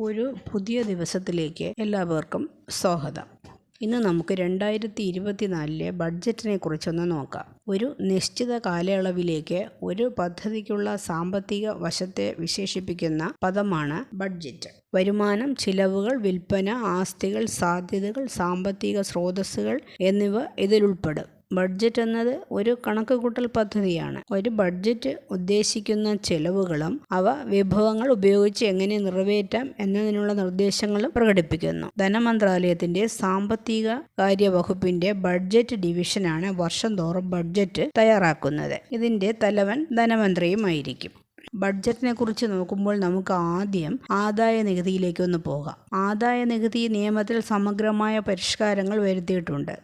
ഒരു പുതിയ ദിവസത്തിലേക്ക് എല്ലാവർക്കും സ്വാഗതം. ഇന്ന് നമുക്ക് രണ്ടായിരത്തി ഇരുപത്തിനാലിലെ ബഡ്ജറ്റിനെ കുറിച്ചൊന്ന് നോക്കാം. ഒരു നിശ്ചിത കാലയളവിലേക്ക് ഒരു പദ്ധതിക്കുള്ള സാമ്പത്തിക വശത്തെ വിശേഷിപ്പിക്കുന്ന പദമാണ് ബഡ്ജറ്റ്. വരുമാനം ചിലവുകൾ വിൽപ്പന ആസ്തികൾ സാധ്യതകൾ സാമ്പത്തിക സ്രോതസ്സുകൾ എന്നിവ ഇതിലുൾപ്പെടും. ബഡ്ജറ്റ് എന്നത് ഒരു കണക്കുകൂട്ടൽ പദ്ധതിയാണ്. ഒരു ബഡ്ജറ്റ് ഉദ്ദേശിക്കുന്ന ചെലവുകളും അവ വിഭവങ്ങൾ ഉപയോഗിച്ച് എങ്ങനെ നിറവേറ്റാം എന്നതിനുള്ള നിർദ്ദേശങ്ങളും പ്രകടിപ്പിക്കുന്നു. ധനമന്ത്രാലയത്തിന്റെ സാമ്പത്തിക കാര്യ വകുപ്പിന്റെ ബഡ്ജറ്റ് ഡിവിഷനാണ് വർഷം തോറും ബഡ്ജറ്റ് തയ്യാറാക്കുന്നത്. ഇതിന്റെ തലവൻ ധനമന്ത്രിയുമായിരിക്കും. ബഡ്ജറ്റിനെ കുറിച്ച് നോക്കുമ്പോൾ നമുക്ക് ആദ്യം ആദായ നികുതിയിലേക്ക് ഒന്ന് പോകാം. ആദായ നികുതി നിയമത്തിൽ സമഗ്രമായ പരിഷ്കാരങ്ങൾ വരുത്തിയിട്ടുണ്ട്.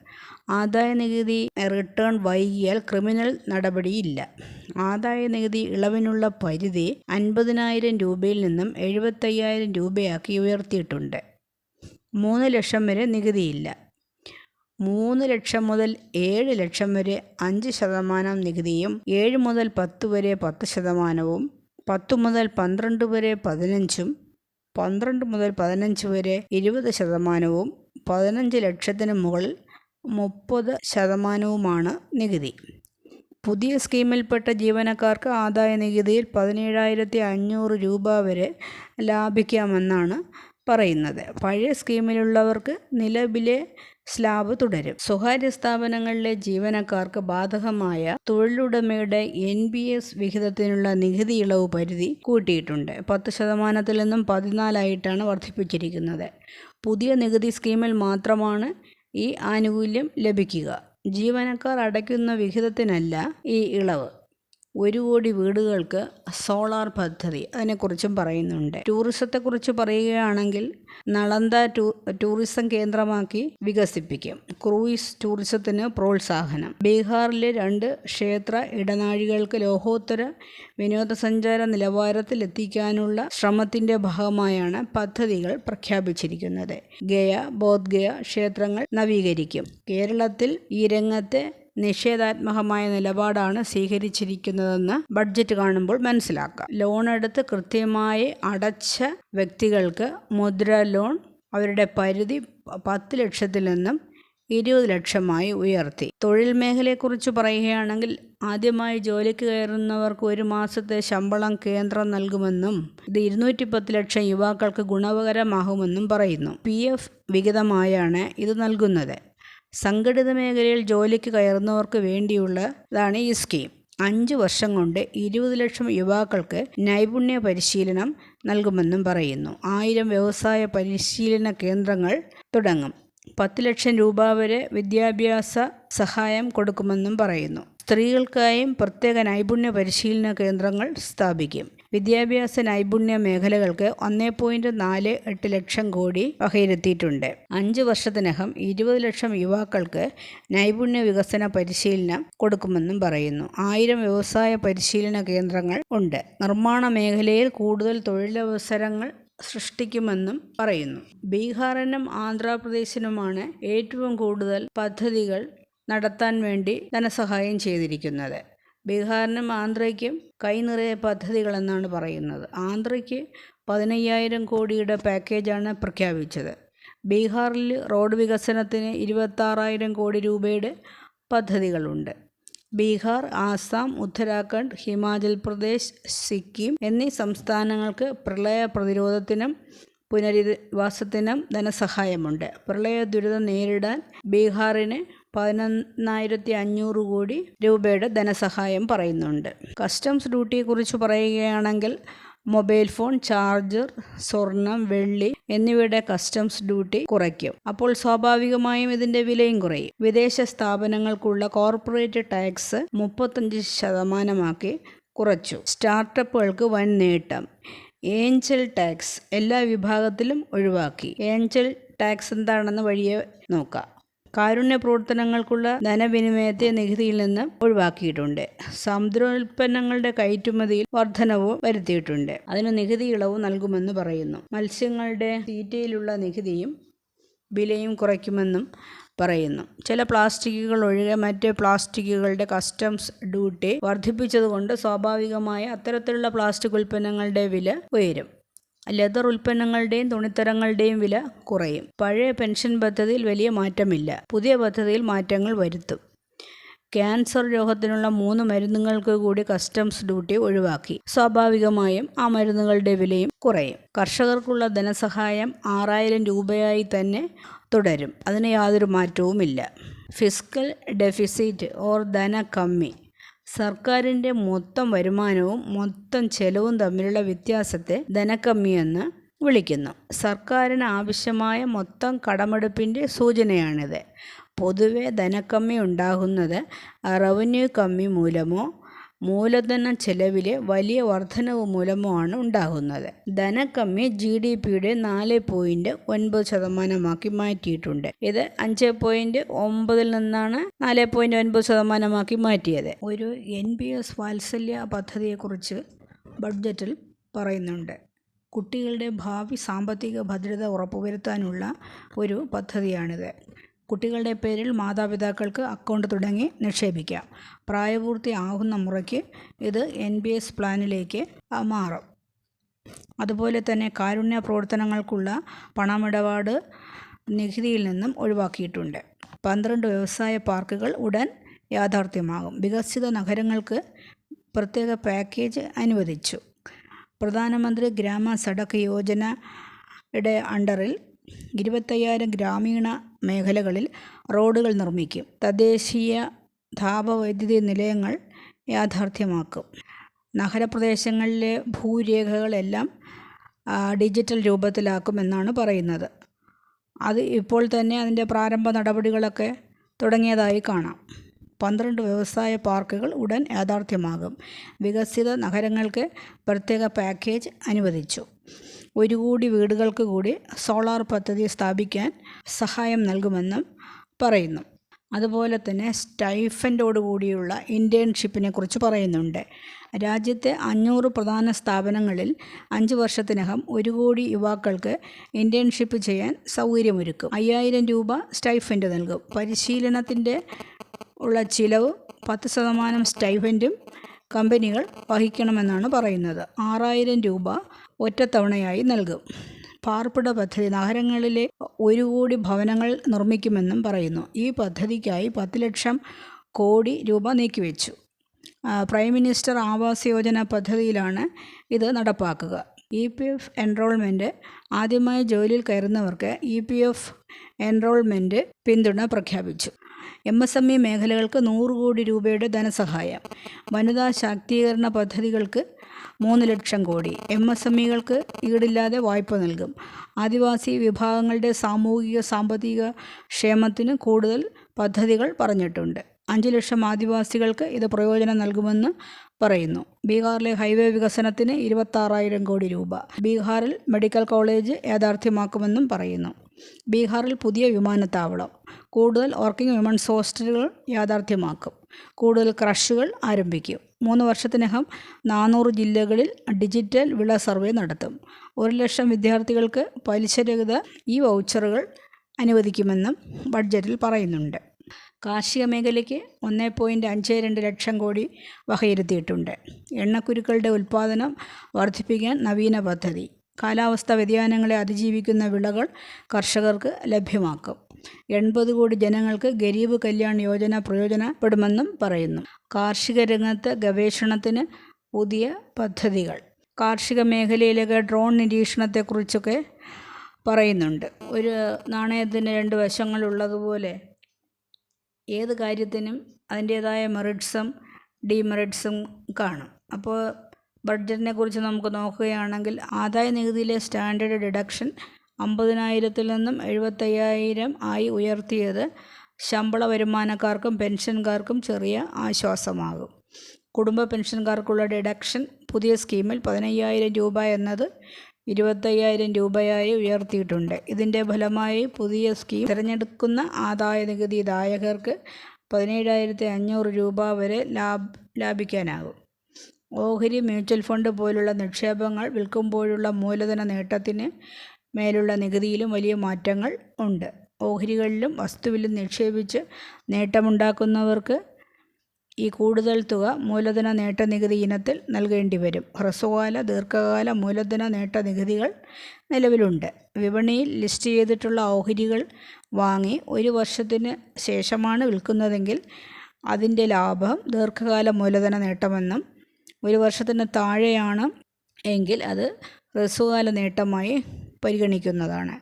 ആദായ നികുതി റിട്ടേൺ വൈകിയാൽ ക്രിമിനൽ നടപടിയില്ല. ആദായ നികുതി ഇളവിനുള്ള പരിധി അൻപതിനായിരം രൂപയിൽ നിന്നും എഴുപത്തയ്യായിരം രൂപയാക്കി ഉയർത്തിയിട്ടുണ്ട്. മൂന്ന് ലക്ഷം വരെ നികുതിയില്ല. മൂന്ന് ലക്ഷം മുതൽ ഏഴ് ലക്ഷം വരെ അഞ്ച് ശതമാനം നികുതിയും ഏഴ് മുതൽ പത്ത് വരെ പത്ത് ശതമാനവും പത്ത് മുതൽ പന്ത്രണ്ട് വരെ പതിനഞ്ചും പന്ത്രണ്ട് മുതൽ പതിനഞ്ച് വരെ ഇരുപത് ശതമാനവും പതിനഞ്ച് ലക്ഷത്തിന് മുകളിൽ മുപ്പത് ശതമാനവുമാണ് നികുതി. പുതിയ സ്കീമിൽപ്പെട്ട ജീവനക്കാർക്ക് ആദായ നികുതിയിൽ പതിനേഴായിരത്തി അഞ്ഞൂറ് രൂപ വരെ ലാഭിക്കാമെന്നാണ് പറയുന്നത്. പഴയ സ്കീമിലുള്ളവർക്ക് നിലവിലെ സ്ലാബ് തുടരും. സ്വകാര്യ സ്ഥാപനങ്ങളിലെ ജീവനക്കാർക്ക് ബാധകമായ തൊഴിലുടമയുടെ എൻ പി എസ് വിഹിതത്തിനുള്ള നികുതി ഇളവ് പരിധി കൂട്ടിയിട്ടുണ്ട്. പത്ത് ശതമാനത്തിൽ നിന്നും പതിനാലായിട്ടാണ് വർദ്ധിപ്പിച്ചിരിക്കുന്നത്. പുതിയ നികുതി സ്കീമിൽ മാത്രമാണ് ഈ ആനുകൂല്യം ലഭിക്കുക. ജീവനക്കാർ അടയ്ക്കുന്ന വിഹിതത്തിനല്ല ഈ ഇളവ്. ഒരു കോടി വീടുകൾക്ക് സോളാർ പദ്ധതി അതിനെക്കുറിച്ചും പറയുന്നുണ്ട്. ടൂറിസത്തെക്കുറിച്ച് പറയുകയാണെങ്കിൽ നളന്ത ടൂ ടൂറിസം കേന്ദ്രമാക്കി വികസിപ്പിക്കും. ക്രൂയിസ് ടൂറിസത്തിന് പ്രോത്സാഹനം. ബീഹാറിലെ രണ്ട് ക്ഷേത്ര ഇടനാഴികൾക്ക് ലോഹോത്തര വിനോദസഞ്ചാര നിലവാരത്തിലെത്തിക്കാനുള്ള ശ്രമത്തിന്റെ ഭാഗമായാണ് പദ്ധതികൾ പ്രഖ്യാപിച്ചിരിക്കുന്നത്. ഗയ ബോധ്ഗയ ക്ഷേത്രങ്ങൾ നവീകരിക്കും. കേരളത്തിൽ ഈ രംഗത്തെ നിഷേധാത്മകമായ നിലപാടാണ് സ്വീകരിച്ചിരിക്കുന്നതെന്ന് ബഡ്ജറ്റ് കാണുമ്പോൾ മനസ്സിലാക്കാം. ലോൺ എടുത്ത് കൃത്യമായി അടച്ച വ്യക്തികൾക്ക് മുദ്ര ലോൺ അവരുടെ പരിധി പത്ത് ലക്ഷത്തിൽ നിന്നും ഇരുപത് ലക്ഷമായി ഉയർത്തി. തൊഴിൽ മേഖലയെക്കുറിച്ച് പറയുകയാണെങ്കിൽ ആദ്യമായി ജോലിക്ക് കയറുന്നവർക്ക് ഒരു മാസത്തെ ശമ്പളം കേന്ദ്രം നൽകുമെന്നും ഇത് ഇരുന്നൂറ്റി പത്ത് ലക്ഷം യുവാക്കൾക്ക് ഗുണകരമാകുമെന്നും പറയുന്നു. പി എഫ് വിഹിതമായാണ് ഇത് നൽകുന്നത്. സംഘടിത മേഖലയിൽ ജോലിക്ക് കയറുന്നവർക്ക് വേണ്ടിയുള്ളതാണ് ഈ സ്കീം. അഞ്ച് വർഷം കൊണ്ട് ഇരുപത് ലക്ഷം യുവാക്കൾക്ക് നൈപുണ്യ പരിശീലനം നൽകുമെന്നും പറയുന്നു. ആയിരം വ്യവസായ പരിശീലന കേന്ദ്രങ്ങൾ തുടങ്ങും. പത്ത് ലക്ഷം രൂപ വരെ വിദ്യാഭ്യാസ സഹായം കൊടുക്കുമെന്നും പറയുന്നു. സ്ത്രീകൾക്കായും പ്രത്യേക നൈപുണ്യ പരിശീലന കേന്ദ്രങ്ങൾ സ്ഥാപിക്കും. വിദ്യാഭ്യാസ നൈപുണ്യ മേഖലകൾക്ക് ഒന്നേ പോയിന്റ് നാല് എട്ട് ലക്ഷം കോടി വകയിരുത്തിയിട്ടുണ്ട്. അഞ്ച് വർഷത്തിനകം ഇരുപത് ലക്ഷം യുവാക്കൾക്ക് നൈപുണ്യ വികസന പരിശീലനം കൊടുക്കുമെന്നും പറയുന്നു. ആയിരം വ്യവസായ പരിശീലന കേന്ദ്രങ്ങൾ ഉണ്ട്. നിർമ്മാണ മേഖലയിൽ കൂടുതൽ തൊഴിലവസരങ്ങൾ സൃഷ്ടിക്കുമെന്നും പറയുന്നു. ബീഹാറിനും ആന്ധ്രാപ്രദേശിനുമാണ് ഏറ്റവും കൂടുതൽ പദ്ധതികൾ നടത്താൻ വേണ്ടി ധനസഹായം ചെയ്തിരിക്കുന്നത്. ബീഹാറിനും ആന്ധ്രയ്ക്കും കൈനിറയെ പദ്ധതികളെന്നാണ് പറയുന്നത്. ആന്ധ്രയ്ക്ക് പതിനയ്യായിരം കോടിയുടെ പാക്കേജാണ് പ്രഖ്യാപിച്ചത്. ബീഹാറിൽ റോഡ് വികസനത്തിന് ഇരുപത്താറായിരം കോടി രൂപയുടെ പദ്ധതികളുണ്ട്. ബീഹാർ ആസാം ഉത്തരാഖണ്ഡ് ഹിമാചൽ പ്രദേശ് സിക്കിം എന്നീ സംസ്ഥാനങ്ങൾക്ക് പ്രളയ പ്രതിരോധത്തിനും പുനരധിവാസത്തിനും ധനസഹായമുണ്ട്. പ്രളയ ദുരിതം നേരിടാൻ ബീഹാറിന് പതിനൊന്നായിരത്തി അഞ്ഞൂറ് കോടി രൂപയുടെ ധനസഹായം പറയുന്നുണ്ട്. കസ്റ്റംസ് ഡ്യൂട്ടിയെക്കുറിച്ച് പറയുകയാണെങ്കിൽ മൊബൈൽ ഫോൺ ചാർജർ സ്വർണം വെള്ളി എന്നിവയുടെ കസ്റ്റംസ് ഡ്യൂട്ടി കുറയ്ക്കും. അപ്പോൾ സ്വാഭാവികമായും ഇതിന്റെ വിലയും കുറയും. വിദേശ സ്ഥാപനങ്ങൾക്കുള്ള കോർപ്പറേറ്റ് ടാക്സ് മുപ്പത്തഞ്ച് ശതമാനമാക്കി കുറച്ചു. സ്റ്റാർട്ടപ്പുകൾക്ക് വൻ നേട്ടം. ഏഞ്ചൽ ടാക്സ് എല്ലാ വിഭാഗത്തിലും ഒഴിവാക്കി. ഏഞ്ചൽ ടാക്സ് എന്താണെന്ന് വഴിയെ നോക്കാം. കാരുണ്യ പ്രവർത്തനങ്ങൾക്കുള്ള ധനവിനിമയത്തെ നികുതിയിൽ നിന്ന് ഒഴിവാക്കിയിട്ടുണ്ട്. സമുദ്രോൽപ്പന്നങ്ങളുടെ കയറ്റുമതിയിൽ വർധനവ് വരുത്തിയിട്ടുണ്ട്. അതിന് നികുതി ഇളവ് നൽകുമെന്ന് പറയുന്നു. മത്സ്യങ്ങളുടെ തീറ്റയിലുള്ള നികുതിയും വിലയും കുറയ്ക്കുമെന്നും പറയുന്നു. ചില പ്ലാസ്റ്റിക്കുകൾ ഒഴികെ മറ്റ് പ്ലാസ്റ്റിക്കുകളുടെ കസ്റ്റംസ് ഡ്യൂട്ടി വർദ്ധിപ്പിച്ചതുകൊണ്ട് സ്വാഭാവികമായ അത്തരത്തിലുള്ള പ്ലാസ്റ്റിക് ഉൽപ്പന്നങ്ങളുടെ വില ഉയരും. ലെതർ ഉൽപ്പന്നങ്ങളുടെയും തുണിത്തരങ്ങളുടെയും വില കുറയും. പഴയ പെൻഷൻ പദ്ധതിയിൽ വലിയ മാറ്റമില്ല. പുതിയ പദ്ധതിയിൽ മാറ്റങ്ങൾ വരുത്തും. ക്യാൻസർ രോഗത്തിനുള്ള മൂന്ന് മരുന്നുകൾക്ക് കൂടി കസ്റ്റംസ് ഡ്യൂട്ടി ഒഴിവാക്കി. സ്വാഭാവികമായും ആ മരുന്നുകളുടെ വിലയും കുറയും. കർഷകർക്കുള്ള ധനസഹായം ആറായിരം രൂപയായി തന്നെ തുടരും. അതിന് യാതൊരു മാറ്റവുമില്ല. ഫിസ്ക്കൽ ഡെഫിസിറ്റ് ഓർ ധനക്കമ്മി സർക്കാരിന്റെ മൊത്തം വരുമാനവും മൊത്തം ചെലവും തമ്മിലുള്ള വ്യത്യാസത്തെ ധനക്കമ്മിയെന്ന് വിളിക്കുന്നു. സർക്കാരിന് ആവശ്യമായ മൊത്തം കടമെടുപ്പിന്റെ സൂചനയാണിത്. പൊതുവെ ധനക്കമ്മി ഉണ്ടാകുന്നത് റവന്യൂ കമ്മി മൂലമോ മൂലധന ചെലവിലെ വലിയ വർധനവ് മൂലമാണ് ഉണ്ടാകുന്നത്. ധനക്കമ്മി ജി ഡി പിയുടെ നാല് പോയിന്റ് ഒൻപത് ശതമാനമാക്കി മാറ്റിയിട്ടുണ്ട്. ഇത് അഞ്ച് പോയിന്റ് ഒമ്പതിൽ നിന്നാണ് നാല് പോയിന്റ് ഒൻപത് ശതമാനമാക്കി മാറ്റിയത്. ഒരു എൻ പി എസ് വാത്സല്യ പദ്ധതിയെക്കുറിച്ച് ബഡ്ജറ്റിൽ പറയുന്നുണ്ട്. കുട്ടികളുടെ ഭാവി സാമ്പത്തിക ഭദ്രത ഉറപ്പുവരുത്താനുള്ള ഒരു പദ്ധതിയാണിത്. കുട്ടികളുടെ പേരിൽ മാതാപിതാക്കൾക്ക് അക്കൗണ്ട് തുടങ്ങി നിക്ഷേപിക്കാം. പ്രായപൂർത്തി ആകുന്ന മുറയ്ക്ക് ഇത് എൻ ബി എസ് പ്ലാനിലേക്ക് മാറും. അതുപോലെ തന്നെ കാരുണ്യ പ്രവർത്തനങ്ങൾക്കുള്ള പണമിടപാട് നികുതിയിൽ നിന്നും ഒഴിവാക്കിയിട്ടുണ്ട്. പന്ത്രണ്ട് വ്യവസായ പാർക്കുകൾ ഉടൻ യാഥാർത്ഥ്യമാകും. വികസിത നഗരങ്ങൾക്ക് പ്രത്യേക പാക്കേജ് അനുവദിച്ചു. പ്രധാനമന്ത്രി ഗ്രാമ സടക്ക് യോജന യുടെ അണ്ടറിൽ ഇരുപത്തയ്യായിരം ഗ്രാമീണ മേഖലകളിൽ റോഡുകൾ നിർമ്മിക്കും. തദ്ദേശീയ താപവൈദ്യുതി നിലയങ്ങൾ യാഥാർത്ഥ്യമാക്കും. നഗരപ്രദേശങ്ങളിലെ ഭൂരേഖകളെല്ലാം ഡിജിറ്റൽ രൂപത്തിലാക്കുമെന്നാണ് പറയുന്നത്. അത് ഇപ്പോൾ തന്നെ അതിന്റെ പ്രാരംഭ നടപടികളൊക്കെ തുടങ്ങിയതായി കാണാം. പന്ത്രണ്ട് വ്യവസായ പാർക്കുകൾ ഉടൻ യാഥാർത്ഥ്യമാകും. വികസിത നഗരങ്ങൾക്ക് പ്രത്യേക പാക്കേജ് അനുവദിച്ചു. ഒരു കോടി വീടുകൾക്ക് കൂടി സോളാർ പദ്ധതി സ്ഥാപിക്കാൻ സഹായം നൽകുമെന്നും പറയുന്നു. അതുപോലെ തന്നെ സ്റ്റൈഫൻഡോട് കൂടിയുള്ള ഇന്റേൺഷിപ്പിനെ കുറിച്ച് പറയുന്നുണ്ട്. രാജ്യത്തെ അഞ്ഞൂറ് പ്രധാന സ്ഥാപനങ്ങളിൽ അഞ്ച് വർഷത്തിനകം ഒരു കോടി യുവാക്കൾക്ക് ഇന്റേൺഷിപ്പ് ചെയ്യാൻ സൗകര്യമൊരുക്കും. അയ്യായിരം രൂപ സ്റ്റൈഫൻഡ് നൽകും. പരിശീലനത്തിന്റെ ഉള്ള ചിലവ് പത്ത് ശതമാനം സ്റ്റൈഫൻഡും കമ്പനികൾ വഹിക്കണമെന്നാണ് പറയുന്നത്. ആറായിരം രൂപ ഒറ്റത്തവണയായി നൽകും. പാർപ്പിട പദ്ധതി നഗരങ്ങളിലെ ഒരു കോടി ഭവനങ്ങൾ നിർമ്മിക്കുമെന്നും പറയുന്നു. ഈ പദ്ധതിക്കായി പത്ത് ലക്ഷം കോടി രൂപ നീക്കിവെച്ചു. പ്രൈം മിനിസ്റ്റർ ആവാസ് യോജന പദ്ധതിയിലാണ് ഇത് നടപ്പാക്കുക. ഇ പി എഫ് എൻറോൾമെന്റ് ആദ്യമായി ജോലിയിൽ കയറുന്നവർക്ക് ഇ പി എഫ് എൻറോൾമെന്റ് പിന്തുണ പ്രഖ്യാപിച്ചു. എം എസ് എം ഇ മേഖലകൾക്ക് നൂറ് കോടി രൂപയുടെ ധനസഹായം. വനിതാ ശാക്തീകരണ പദ്ധതികൾക്ക് മൂന്ന് lakh crore. M S M ഇകൾക്ക് ഈടില്ലാതെ വായ്പ നൽകും. ആദിവാസി വിഭാഗങ്ങളുടെ സാമൂഹിക സാമ്പത്തിക ക്ഷേമത്തിന് കൂടുതൽ പദ്ധതികൾ പറഞ്ഞിട്ടുണ്ട്. അഞ്ച് ലക്ഷം ആദിവാസികൾക്ക് ഇത് പ്രയോജനം നൽകുമെന്ന് പറയുന്നു. ബീഹാറിലെ ഹൈവേ വികസനത്തിന് ഇരുപത്താറായിരം കോടി രൂപ. ബീഹാറിൽ മെഡിക്കൽ കോളേജ് യാഥാർത്ഥ്യമാക്കുമെന്നും പറയുന്നു. ബീഹാറിൽ പുതിയ വിമാനത്താവളം. കൂടുതൽ വർക്കിംഗ് വിമൻസ് ഹോസ്റ്റലുകൾ യാഥാർത്ഥ്യമാക്കും. കൂടുതൽ ക്രഷുകൾ ആരംഭിക്കും. മൂന്ന് വർഷത്തിനകം നാനൂറ് ജില്ലകളിൽ ഡിജിറ്റൽ വിള സർവേ നടത്തും. ഒരു ലക്ഷം വിദ്യാർത്ഥികൾക്ക് പലിശരഹിത ഈ വൗച്ചറുകൾ അനുവദിക്കുമെന്നും ബഡ്ജറ്റിൽ പറയുന്നുണ്ട്. കാർഷിക മേഖലയ്ക്ക് ഒന്ന് പോയിന്റ് അഞ്ച് രണ്ട് ലക്ഷം കോടി വകയിരുത്തിയിട്ടുണ്ട്. എണ്ണക്കുരുക്കളുടെ ഉൽപ്പാദനം വർദ്ധിപ്പിക്കാൻ നവീന പദ്ധതി. കാലാവസ്ഥാ വ്യതിയാനങ്ങളെ അതിജീവിക്കുന്ന വിളകൾ കർഷകർക്ക് ലഭ്യമാക്കും. എൺപത് കോടി ജനങ്ങൾക്ക് ഗരീബ് കല്യാൺ യോജന പ്രയോജനപ്പെടുമെന്നും പറയുന്നു. കാർഷിക രംഗത്ത് ഗവേഷണത്തിന് പുതിയ പദ്ധതികൾ. കാർഷിക മേഖലയിലൊക്കെ ഡ്രോൺ നിരീക്ഷണത്തെക്കുറിച്ചൊക്കെ പറയുന്നുണ്ട്. ഒരു നാണയത്തിന് രണ്ട് വശങ്ങളുള്ളതുപോലെ ഏത് കാര്യത്തിനും അതിന്റേതായ മെറിറ്റ്സും ഡിമെറിറ്റ്സും കാണും. അപ്പോൾ ബഡ്ജറ്റിനെ കുറിച്ച് നമുക്ക് നോക്കുകയാണെങ്കിൽ ആദായ നികുതിയിലെ സ്റ്റാൻഡേർഡ് ഡിഡക്ഷൻ അമ്പതിനായിരത്തിൽ നിന്നും എഴുപത്തയ്യായിരം ആയി ഉയർത്തിയത് ശമ്പള വരുമാനക്കാർക്കും പെൻഷൻകാർക്കും ചെറിയ ആശ്വാസമാകും. കുടുംബ പെൻഷൻകാർക്കുള്ള ഡിഡക്ഷൻ പുതിയ സ്കീമിൽ പതിനയ്യായിരം രൂപ എന്നത് ഇരുപത്തയ്യായിരം രൂപയായി ഉയർത്തിയിട്ടുണ്ട്. ഇതിന്റെ ഫലമായി പുതിയ സ്കീം തിരഞ്ഞെടുക്കുന്ന ആദായ നികുതി ദായകർക്ക് പതിനേഴായിരത്തി അഞ്ഞൂറ് രൂപ വരെ ലാഭ ലാഭിക്കാനാകും. ഓഹരി മ്യൂച്വൽ ഫണ്ട് പോലുള്ള നിക്ഷേപങ്ങൾ വിൽക്കുമ്പോഴുള്ള മൂലധന നേട്ടത്തിന് മേലുള്ള നികുതിയിലും വലിയ മാറ്റങ്ങൾ ഉണ്ട്. ഓഹരികളിലും വസ്തുവിലും നിക്ഷേപിച്ച് നേട്ടമുണ്ടാക്കുന്നവർക്ക് ഈ കൂടുതൽ തുക മൂലധന നേട്ട നികുതി ഇനത്തിൽ നൽകേണ്ടി വരും. ഹ്രസ്വകാല ദീർഘകാല മൂലധന നേട്ട നികുതികൾ നിലവിലുണ്ട്. വിപണിയിൽ ലിസ്റ്റ് ചെയ്തിട്ടുള്ള ഓഹരികൾ വാങ്ങി ഒരു വർഷത്തിന് ശേഷമാണ് വിൽക്കുന്നതെങ്കിൽ അതിന്റെ ലാഭം ദീർഘകാല മൂലധന നേട്ടമെന്നും ഒരു വർഷത്തിന് താഴെയാണ് എങ്കിൽ അത് ഹ്രസ്വകാല നേട്ടമായി പരിഗണിക്കുന്നതാണ്.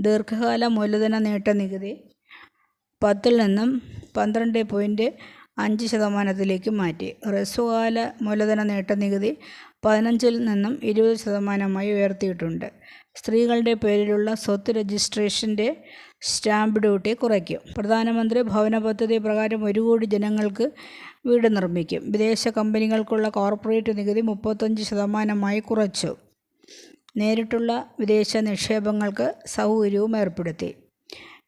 ദീർഘകാല മൂലധന നേട്ട നികുതി പത്തിൽ നിന്നും പന്ത്രണ്ട് പോയിന്റ് അഞ്ച് ശതമാനത്തിലേക്ക് മാറ്റി. ഹ്രസ്വകാല മൂലധന നേട്ട നികുതി പതിനഞ്ചിൽ നിന്നും ഇരുപത് ശതമാനമായി ഉയർത്തിയിട്ടുണ്ട്. സ്ത്രീകളുടെ പേരിലുള്ള സ്വത്ത് രജിസ്ട്രേഷന്റെ സ്റ്റാമ്പ് ഡ്യൂട്ടി കുറയ്ക്കും. പ്രധാനമന്ത്രി ഭവന പദ്ധതി പ്രകാരം ഒരു കോടി ജനങ്ങൾക്ക് വീട് നിർമ്മിക്കും. വിദേശ കമ്പനികൾക്കുള്ള കോർപ്പറേറ്റ് നികുതി മുപ്പത്തഞ്ച് ശതമാനമായി കുറച്ചു. നേരിട്ടുള്ള വിദേശ നിക്ഷേപങ്ങൾക്ക് സൗകര്യവും ഏർപ്പെടുത്തി.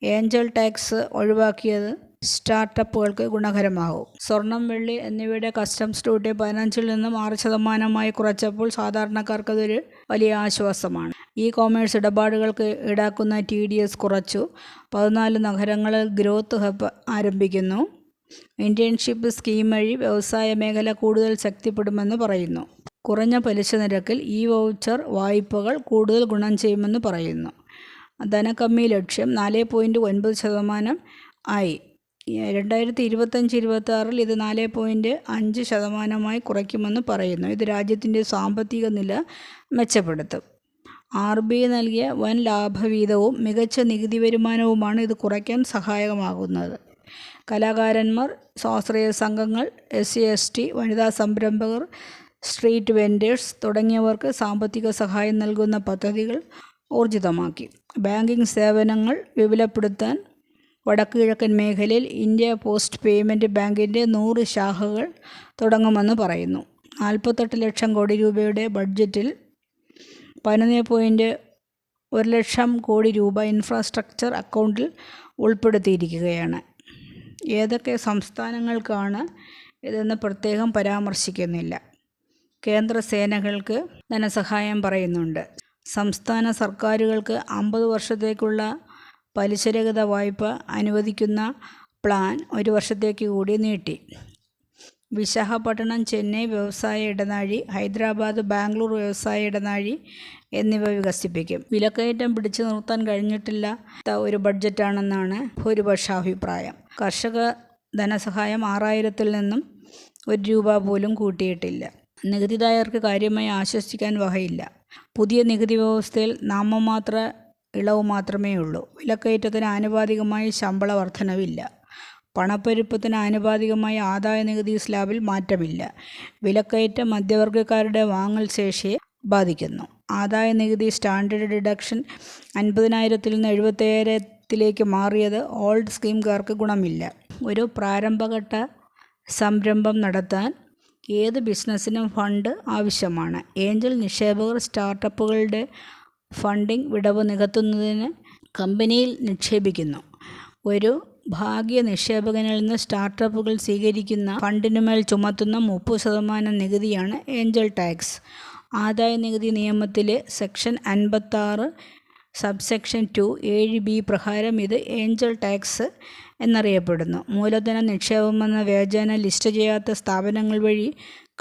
ഏഞ്ചൽ ടാക്സ് ഒഴിവാക്കിയത് സ്റ്റാർട്ടപ്പുകൾക്ക് ഗുണകരമാകും. സ്വർണം വെള്ളി എന്നിവയുടെ കസ്റ്റംസ് ഡ്യൂട്ടി പതിനഞ്ചിൽ നിന്നും ആറ് ശതമാനമായി കുറച്ചപ്പോൾ സാധാരണക്കാർക്ക് അതൊരു വലിയ ആശ്വാസമാണ്. ഇ കോമേഴ്സ് ഇടപാടുകൾക്ക് ഈടാക്കുന്ന ടി ഡി എസ് കുറച്ചു. പതിനാല് നഗരങ്ങളിൽ ഗ്രോത്ത് ഹബ് ആരംഭിക്കുന്നു. ഇന്റേൺഷിപ്പ് സ്കീം വഴി വ്യവസായ മേഖല കൂടുതൽ ശക്തിപ്പെടുമെന്ന് പറയുന്നു. കുറഞ്ഞ പലിശ നിരക്കിൽ ഇ വൗച്ചർ വായ്പകൾ കൂടുതൽ ഗുണം ചെയ്യുമെന്ന് പറയുന്നു. ധനക്കമ്മി ലക്ഷ്യം നാല് പോയിന്റ് ഒൻപത് ശതമാനം ആയി. രണ്ടായിരത്തി ഇരുപത്തഞ്ച് ഇരുപത്തി ആറിൽ ഇത് നാല് പോയിന്റ് അഞ്ച് ശതമാനമായി കുറയ്ക്കുമെന്ന് പറയുന്നു. ഇത് രാജ്യത്തിന്റെ സാമ്പത്തിക നില മെച്ചപ്പെടുത്തും. ആർ ബി ഐ നൽകിയ വൻ ലാഭവീതവും മികച്ച നികുതി വരുമാനവുമാണ് ഇത് കുറയ്ക്കാൻ സഹായകമാകുന്നത്. കലാകാരന്മാർ സ്വാശ്രയ സംഘങ്ങൾ എസ് സി എസ് ടി വനിതാ സംരംഭകർ സ്ട്രീറ്റ് വെൻഡേഴ്സ് തുടങ്ങിയവർക്ക് സാമ്പത്തിക സഹായം നൽകുന്ന പദ്ധതികൾ ഊർജിതമാക്കി. ബാങ്കിംഗ് സേവനങ്ങൾ വിപുലപ്പെടുത്താൻ വടക്ക് കിഴക്കൻ മേഖലയിൽ ഇന്ത്യ പോസ്റ്റ് പേയ്മെന്റ് ബാങ്കിന്റെ നൂറ് ശാഖകൾ തുടങ്ങുമെന്ന് പറയുന്നു. നാൽപ്പത്തെട്ട് ലക്ഷം കോടി രൂപയുടെ ബഡ്ജറ്റിൽ പതിനൊന്ന് പോയിന്റ് ഒരു ലക്ഷം കോടി രൂപ ഇൻഫ്രാസ്ട്രക്ചർ അക്കൗണ്ടിൽ ഉൾപ്പെടുത്തിയിരിക്കുകയാണ്. ഏതൊക്കെ സംസ്ഥാനങ്ങൾക്കാണ് ഇതെന്ന് പ്രത്യേകം പരാമർശിക്കുന്നില്ല. കേന്ദ്ര സേനകൾക്ക് ധനസഹായം പറയുന്നുണ്ട്. സംസ്ഥാന സർക്കാരുകൾക്ക് അമ്പത് വർഷത്തേക്കുള്ള പലിശരഹിത വായ്പ അനുവദിക്കുന്ന പ്ലാൻ ഒരു വർഷത്തേക്ക് കൂടി നീട്ടി. വിശാഖപട്ടണം ചെന്നൈ വ്യവസായ ഇടനാഴി ഹൈദരാബാദ് ബാംഗ്ലൂർ വ്യവസായ ഇടനാഴി എന്നിവ വികസിപ്പിക്കും. വിലക്കയറ്റം പിടിച്ചു നിർത്താൻ കഴിഞ്ഞിട്ടില്ല. ഒരു ബഡ്ജറ്റാണെന്നാണ് ഭൂരിപക്ഷ അഭിപ്രായം കർഷക ധനസഹായം ആറായിരത്തിൽ നിന്നും ഒരു രൂപ പോലും കൂട്ടിയിട്ടില്ല. നികുതിദായകർക്ക് കാര്യമായി ആശ്വസിക്കാൻ വകയില്ല. പുതിയ നികുതി വ്യവസ്ഥയിൽ നാമമാത്ര ഇളവ് മാത്രമേ ഉള്ളൂ. വിലക്കയറ്റത്തിന് ആനുപാതികമായി ശമ്പള വർധനവില്ല. പണപ്പെരുപ്പത്തിന് ആനുപാതികമായി ആദായ നികുതി സ്ലാബിൽ മാറ്റമില്ല. വിലക്കയറ്റം മധ്യവർഗക്കാരുടെ വാങ്ങൽ ശേഷിയെ ബാധിക്കുന്നു. ആദായ നികുതി സ്റ്റാൻഡേർഡ് ഡിഡക്ഷൻ അൻപതിനായിരത്തിൽ നിന്ന് എഴുപത്തേഴായിരത്തിലേക്ക് മാറിയത് ഓൾഡ് സ്കീംകാർക്ക് ഗുണമില്ല. ഒരു പ്രാരംഭഘട്ട സംരംഭം നടത്താൻ ഏത് ബിസിനസ്സിനും ഫണ്ട് ആവശ്യമാണ്. ഏഞ്ചൽ നിക്ഷേപകർ സ്റ്റാർട്ടപ്പുകളുടെ ഫണ്ടിംഗ് വിടവ് നികത്തുന്നതിന് കമ്പനിയിൽ നിക്ഷേപിക്കുന്നു. ഒരു ഭാഗ്യ നിക്ഷേപകനിൽ നിന്ന് സ്റ്റാർട്ടപ്പുകൾ സ്വീകരിക്കുന്ന ഫണ്ടിനുമേൽ ചുമത്തുന്ന മുപ്പത് ശതമാനം നികുതിയാണ് ഏഞ്ചൽ ടാക്സ്. ആദായ നികുതി നിയമത്തിലെ സെക്ഷൻ അൻപത്താറ് സബ്സെക്ഷൻ ടു ഏഴ് ബി പ്രകാരം ഇത് ഏഞ്ചൽ ടാക്സ് എന്നറിയപ്പെടുന്നു. മൂലധന നിക്ഷേപമെന്ന വ്യാജേന ലിസ്റ്റ് ചെയ്യാത്ത സ്ഥാപനങ്ങൾ വഴി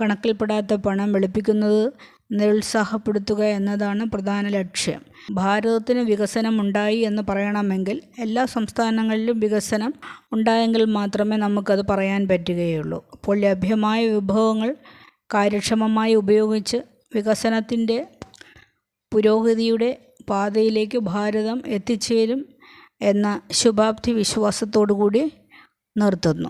കണക്കിൽപ്പെടാത്ത പണം വെളുപ്പിക്കുന്നത് നിരുത്സാഹപ്പെടുത്തുക എന്നതാണ് പ്രധാന ലക്ഷ്യം. ഭാരതത്തിന് വികസനം ഉണ്ടായി എന്ന് പറയണമെങ്കിൽ എല്ലാ സംസ്ഥാനങ്ങളിലും വികസനം ഉണ്ടായെങ്കിൽ മാത്രമേ നമുക്കത് പറയാൻ പറ്റുകയുള്ളൂ. അപ്പോൾ ലഭ്യമായ വിഭവങ്ങൾ കാര്യക്ഷമമായി ഉപയോഗിച്ച് വികസനത്തിന്റെ പുരോഗതിയുടെ പാതയിലേക്ക് ഭാരതം എത്തിച്ചേരും എന്ന ശുഭാപ്തി വിശ്വാസത്തോടു കൂടി നിർത്തുന്നു.